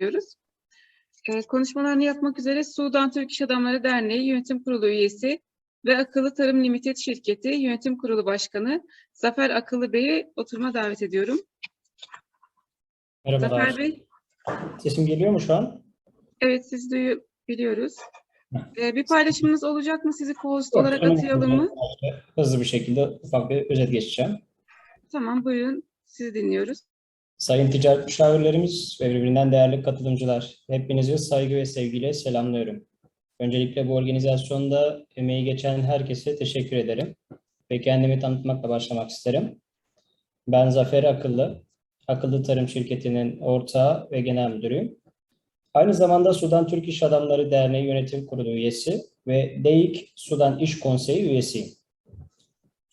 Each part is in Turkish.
diyoruz. Ee, konuşmalarını yapmak üzere Sudan Türk İş Adamları Derneği Yönetim Kurulu üyesi ve Akıllı Tarım Limited Şirketi Yönetim Kurulu Başkanı Zafer Akıllı Bey'i oturuma davet ediyorum. Merhabalar. Zafer Bey, Sesim geliyor mu şu an? evet siz duyabiliyoruz. Ee, bir paylaşımınız olacak mı? Sizi co-host olarak atayalım mı? Hızlı bir şekilde ufak bir özet geçeceğim. Tamam, buyurun. Sizi dinliyoruz. Sayın ticaret müşavirlerimiz ve birbirinden değerli katılımcılar, hepinizi saygı ve sevgiyle selamlıyorum. Öncelikle bu organizasyonda emeği geçen herkese teşekkür ederim ve kendimi tanıtmakla başlamak isterim. Ben Zafer Akıllı, Akıllı Tarım Şirketi'nin ortağı ve genel müdürüyüm. Aynı zamanda Sudan Türk İş Adamları Derneği Yönetim Kurulu üyesi ve DEİK Sudan İş Konseyi üyesiyim.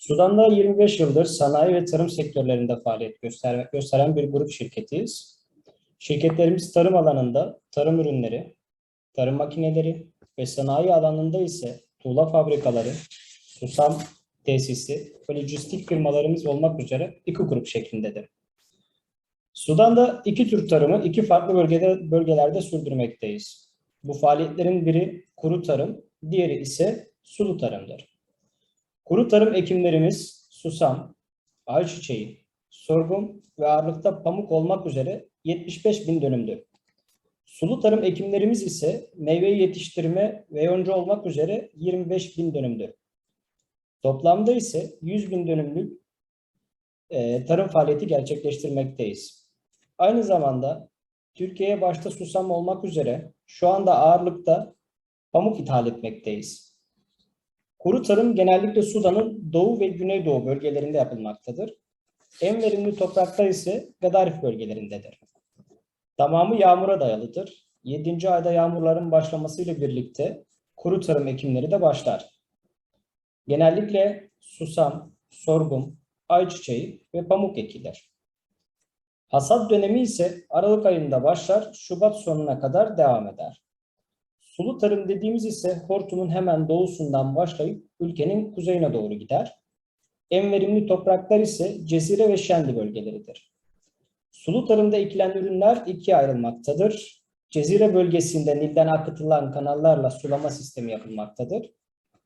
Sudan'da 25 yıldır sanayi ve tarım sektörlerinde faaliyet göster gösteren bir grup şirketiyiz. Şirketlerimiz tarım alanında tarım ürünleri, tarım makineleri ve sanayi alanında ise tuğla fabrikaları, susam tesisi ve lojistik firmalarımız olmak üzere iki grup şeklindedir. Sudan'da iki tür tarımı iki farklı bölgede, bölgelerde sürdürmekteyiz. Bu faaliyetlerin biri kuru tarım, diğeri ise sulu tarımdır. Kuru tarım ekimlerimiz susam, ayçiçeği, sorghum ve ağırlıkta pamuk olmak üzere 75 bin dönümdür. Sulu tarım ekimlerimiz ise meyve yetiştirme ve yonca olmak üzere 25 bin dönümdür. Toplamda ise 100 bin dönümlük e, tarım faaliyeti gerçekleştirmekteyiz. Aynı zamanda Türkiye'ye başta susam olmak üzere şu anda ağırlıkta pamuk ithal etmekteyiz. Kuru tarım genellikle Sudan'ın doğu ve güneydoğu bölgelerinde yapılmaktadır. En verimli toprakta ise Gadarif bölgelerindedir. Tamamı yağmura dayalıdır. 7. ayda yağmurların başlamasıyla birlikte kuru tarım ekimleri de başlar. Genellikle susam, sorghum, ayçiçeği ve pamuk ekilir. Hasat dönemi ise Aralık ayında başlar, Şubat sonuna kadar devam eder. Sulu tarım dediğimiz ise hortumun hemen doğusundan başlayıp ülkenin kuzeyine doğru gider. En verimli topraklar ise Cezire ve Şendi bölgeleridir. Sulu tarımda ekilen ürünler ikiye ayrılmaktadır. Cezire bölgesinde Nil'den akıtılan kanallarla sulama sistemi yapılmaktadır.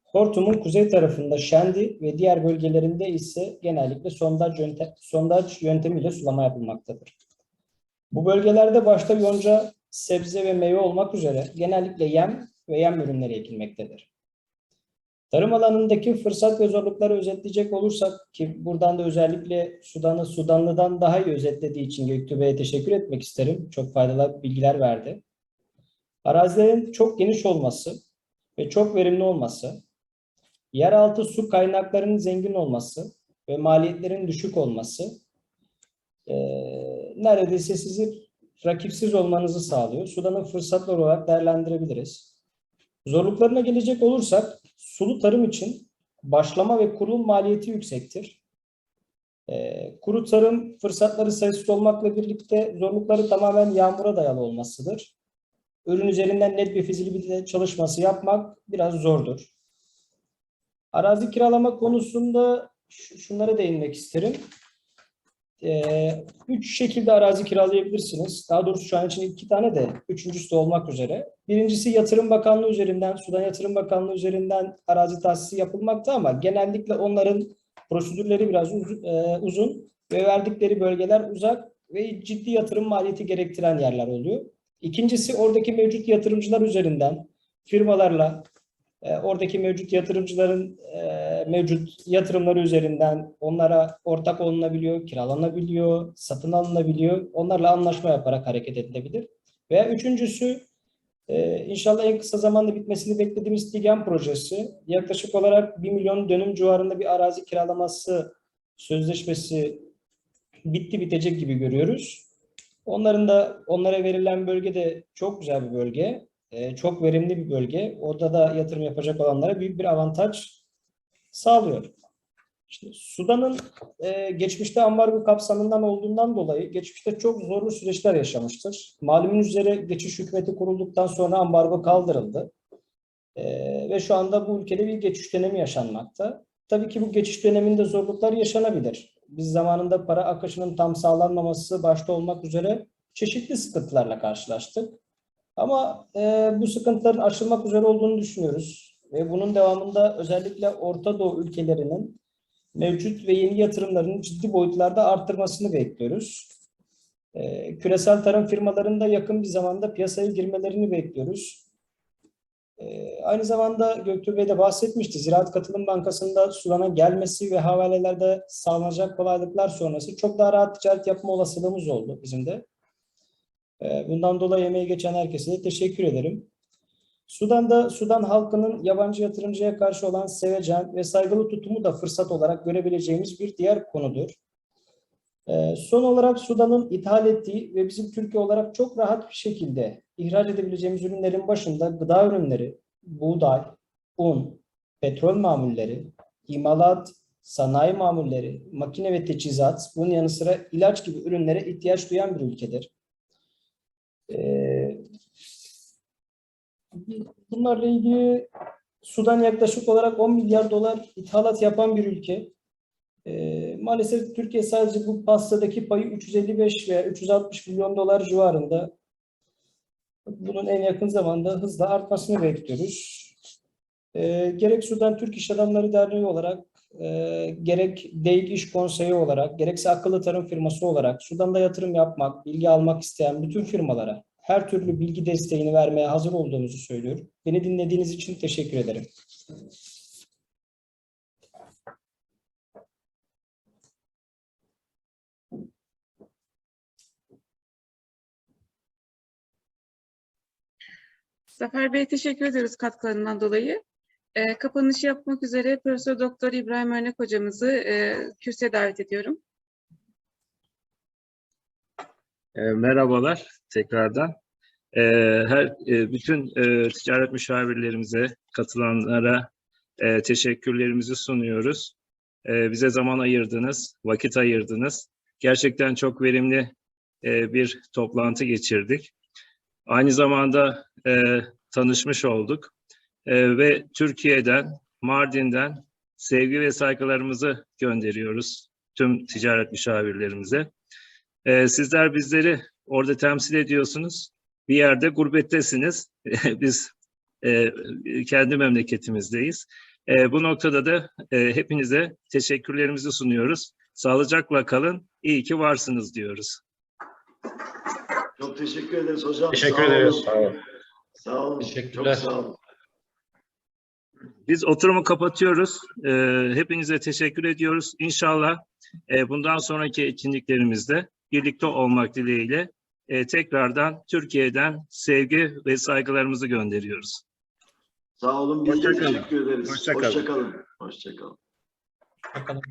Hortumun kuzey tarafında Şendi ve diğer bölgelerinde ise genellikle sondaj, yöntem, sondaj yöntemiyle sulama yapılmaktadır. Bu bölgelerde başta yonca, sebze ve meyve olmak üzere genellikle yem ve yem ürünleri ekilmektedir. Tarım alanındaki fırsat ve zorlukları özetleyecek olursak ki buradan da özellikle Sudan'ı Sudanlı'dan daha iyi özetlediği için Göktü Bey'e teşekkür etmek isterim. Çok faydalı bilgiler verdi. Arazilerin çok geniş olması ve çok verimli olması, yeraltı su kaynaklarının zengin olması ve maliyetlerin düşük olması e, neredeyse sizi rakipsiz olmanızı sağlıyor. Sudan'ın fırsatlar olarak değerlendirebiliriz. Zorluklarına gelecek olursak sulu tarım için başlama ve kurulum maliyeti yüksektir. E, kuru tarım fırsatları sayısız olmakla birlikte zorlukları tamamen yağmura dayalı olmasıdır. Ürün üzerinden net bir fizibilite çalışması yapmak biraz zordur. Arazi kiralama konusunda şunlara değinmek isterim. Ee, üç şekilde arazi kiralayabilirsiniz. Daha doğrusu şu an için iki tane de üçüncüsü de olmak üzere. Birincisi Yatırım Bakanlığı üzerinden, Sudan Yatırım Bakanlığı üzerinden arazi tahsisi yapılmakta ama genellikle onların prosedürleri biraz uz- e, uzun ve verdikleri bölgeler uzak ve ciddi yatırım maliyeti gerektiren yerler oluyor. İkincisi oradaki mevcut yatırımcılar üzerinden firmalarla e, oradaki mevcut yatırımcıların e, mevcut yatırımları üzerinden onlara ortak olunabiliyor, kiralanabiliyor, satın alınabiliyor. Onlarla anlaşma yaparak hareket edilebilir. Veya üçüncüsü e, inşallah en kısa zamanda bitmesini beklediğimiz TİGEM projesi. Yaklaşık olarak 1 milyon dönüm civarında bir arazi kiralaması sözleşmesi bitti bitecek gibi görüyoruz. Onların da onlara verilen bölge de çok güzel bir bölge. E, çok verimli bir bölge. Orada da yatırım yapacak olanlara büyük bir avantaj sağlıyor. İşte Sudan'ın e, geçmişte ambargo kapsamından olduğundan dolayı geçmişte çok zorlu süreçler yaşamıştır. Malumun üzere geçiş hükümeti kurulduktan sonra ambargo kaldırıldı. E, ve şu anda bu ülkede bir geçiş dönemi yaşanmakta. Tabii ki bu geçiş döneminde zorluklar yaşanabilir. Biz zamanında para akışının tam sağlanmaması başta olmak üzere çeşitli sıkıntılarla karşılaştık. Ama e, bu sıkıntıların aşılmak üzere olduğunu düşünüyoruz. Ve bunun devamında özellikle Orta Doğu ülkelerinin mevcut ve yeni yatırımlarını ciddi boyutlarda arttırmasını bekliyoruz. E, küresel tarım firmalarında yakın bir zamanda piyasaya girmelerini bekliyoruz. E, aynı zamanda Göktuğ Bey de bahsetmişti. Ziraat Katılım Bankası'nda sulana gelmesi ve havalelerde sağlanacak kolaylıklar sonrası çok daha rahat ticaret yapma olasılığımız oldu bizim de. E, bundan dolayı emeği geçen herkese de teşekkür ederim. Sudan'da Sudan halkının yabancı yatırımcıya karşı olan sevecen ve saygılı tutumu da fırsat olarak görebileceğimiz bir diğer konudur. Ee, Son olarak Sudan'ın ithal ettiği ve bizim Türkiye olarak çok rahat bir şekilde ihraç edebileceğimiz ürünlerin başında gıda ürünleri, buğday, un, petrol mamulleri, imalat, sanayi mamulleri, makine ve teçhizat, bunun yanı sıra ilaç gibi ürünlere ihtiyaç duyan bir ülkedir. Ee, Bunlarla ilgili Sudan yaklaşık olarak 10 milyar dolar ithalat yapan bir ülke. Ee, maalesef Türkiye sadece bu pastadaki payı 355 veya 360 milyon dolar civarında. Bunun en yakın zamanda hızla artmasını bekliyoruz. Ee, gerek Sudan Türk İş Adamları Derneği olarak, e, gerek DEİK İş Konseyi olarak, gerekse akıllı tarım firması olarak Sudan'da yatırım yapmak, bilgi almak isteyen bütün firmalara her türlü bilgi desteğini vermeye hazır olduğumuzu söylüyorum. Beni dinlediğiniz için teşekkür ederim. Zafer Bey teşekkür ediyoruz katkılarından dolayı. Ee, kapanışı yapmak üzere Profesör Doktor İbrahim Örnek hocamızı e, kürsüye davet ediyorum. E, merhabalar tekrardan. E, her e, bütün e, ticaret müşavirlerimize, katılanlara e, teşekkürlerimizi sunuyoruz. E, bize zaman ayırdınız, vakit ayırdınız. Gerçekten çok verimli e, bir toplantı geçirdik. Aynı zamanda e, tanışmış olduk E, ve Türkiye'den, Mardin'den sevgi ve saygılarımızı gönderiyoruz tüm ticaret müşavirlerimize. Ee, sizler bizleri orada temsil ediyorsunuz. Bir yerde gurbettesiniz. Biz e, kendi memleketimizdeyiz. E, bu noktada da e, hepinize teşekkürlerimizi sunuyoruz. Sağlıcakla kalın. İyi ki varsınız diyoruz. Çok teşekkür ederiz hocam. Teşekkür Sağ ederiz. olun. Sağ olun. Sağ olun. Teşekkürler. Çok sağ olun. Biz oturumu kapatıyoruz. E, hepinize teşekkür ediyoruz. İnşallah e, bundan sonraki etkinliklerimizde birlikte olmak dileğiyle e, tekrardan Türkiye'den sevgi ve saygılarımızı gönderiyoruz. Sağ olun. Biz de Hoşça kalın. teşekkür ederiz. Hoşça kalın. Hoşça kalın. Hoşça kalın. Bakalım.